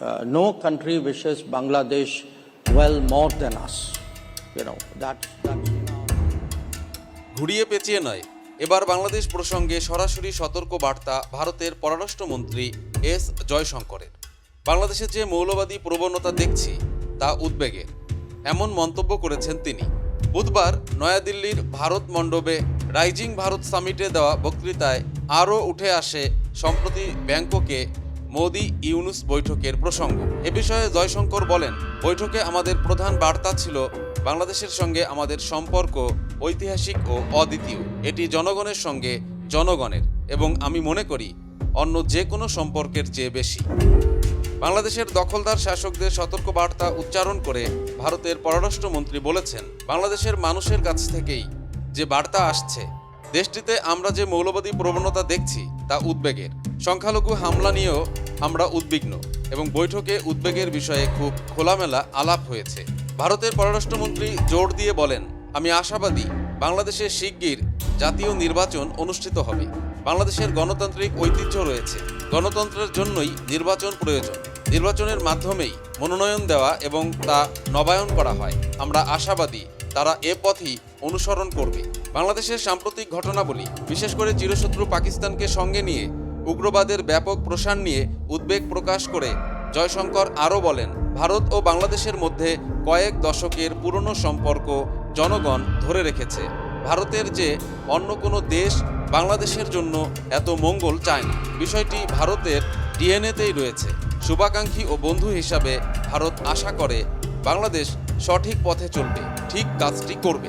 uh, no country wishes Bangladesh well more than us. You know, our. ঘুরিয়ে পেঁচিয়ে নয় এবার বাংলাদেশ প্রসঙ্গে সরাসরি সতর্ক বার্তা ভারতের পররাষ্ট্রমন্ত্রী এস জয়শঙ্করের বাংলাদেশের যে মৌলবাদী প্রবণতা দেখছি তা উদ্বেগের এমন মন্তব্য করেছেন তিনি বুধবার নয়াদিল্লির ভারত মণ্ডপে রাইজিং ভারত সামিটে দেওয়া বক্তৃতায় আরও উঠে আসে সম্প্রতি ব্যাংককে মোদি ইউনুস বৈঠকের প্রসঙ্গ। এ বিষয়ে জয়শঙ্কর বলেন, বৈঠকে আমাদের প্রধান বার্তা ছিল বাংলাদেশের সঙ্গে আমাদের সম্পর্ক ঐতিহাসিক ও অদ্বিতীয়। এটি জনগণের সঙ্গে জনগণের এবং আমি মনে করি অন্য যে কোনো সম্পর্কের চেয়ে বেশি। বাংলাদেশের দখলদার শাসকদের সতর্কবার্তা উচ্চারণ করে ভারতের পররাষ্ট্রমন্ত্রী বলেছেন, বাংলাদেশের মানুষের কাছ থেকেই যে বার্তা আসছে, দেশটিতে আমরা যে মৌলবাদী প্রবণতা দেখছি তা উদ্বেগের। সংখ্যালঘু হামলা নিয়েও আমরা উদ্বিগ্ন এবং বৈঠকে উদ্বেগের বিষয়ে খুব খোলামেলা আলাপ হয়েছে। ভারতের পররাষ্ট্রমন্ত্রী জোর দিয়ে বলেন, আমি আশাবাদী বাংলাদেশে শিগগির জাতীয় নির্বাচন অনুষ্ঠিত হবে। বাংলাদেশের গণতান্ত্রিক ঐতিহ্য রয়েছে। গণতন্ত্রের জন্যই নির্বাচন প্রয়োজন। নির্বাচনের মাধ্যমেই মনোনয়ন দেওয়া এবং তা নবায়ন করা হয়। আমরা আশাবাদী তারা এ পথই অনুসরণ করবে। বাংলাদেশের সাম্প্রতিক ঘটনাবলী, বিশেষ করে চিরশত্রু পাকিস্তানকে সঙ্গে নিয়ে, উগ্রবাদের ব্যাপক প্রসার নিয়ে উদ্বেগ প্রকাশ করে জয়শঙ্কর আরও বলেন, ভারত ও বাংলাদেশের মধ্যে কয়েক দশকের পুরনো সম্পর্ক জনগণ ধরে রেখেছে। ভারতের যে অন্য কোনো দেশ বাংলাদেশের জন্য এত মঙ্গল চায় না। বিষয়টি ভারতের ডিএনএতেই রয়েছে। শুভাকাঙ্ক্ষী ও বন্ধু হিসাবে ভারত আশা করে, বাংলাদেশ সঠিক পথে চলবে, ঠিক কাজটি করবে।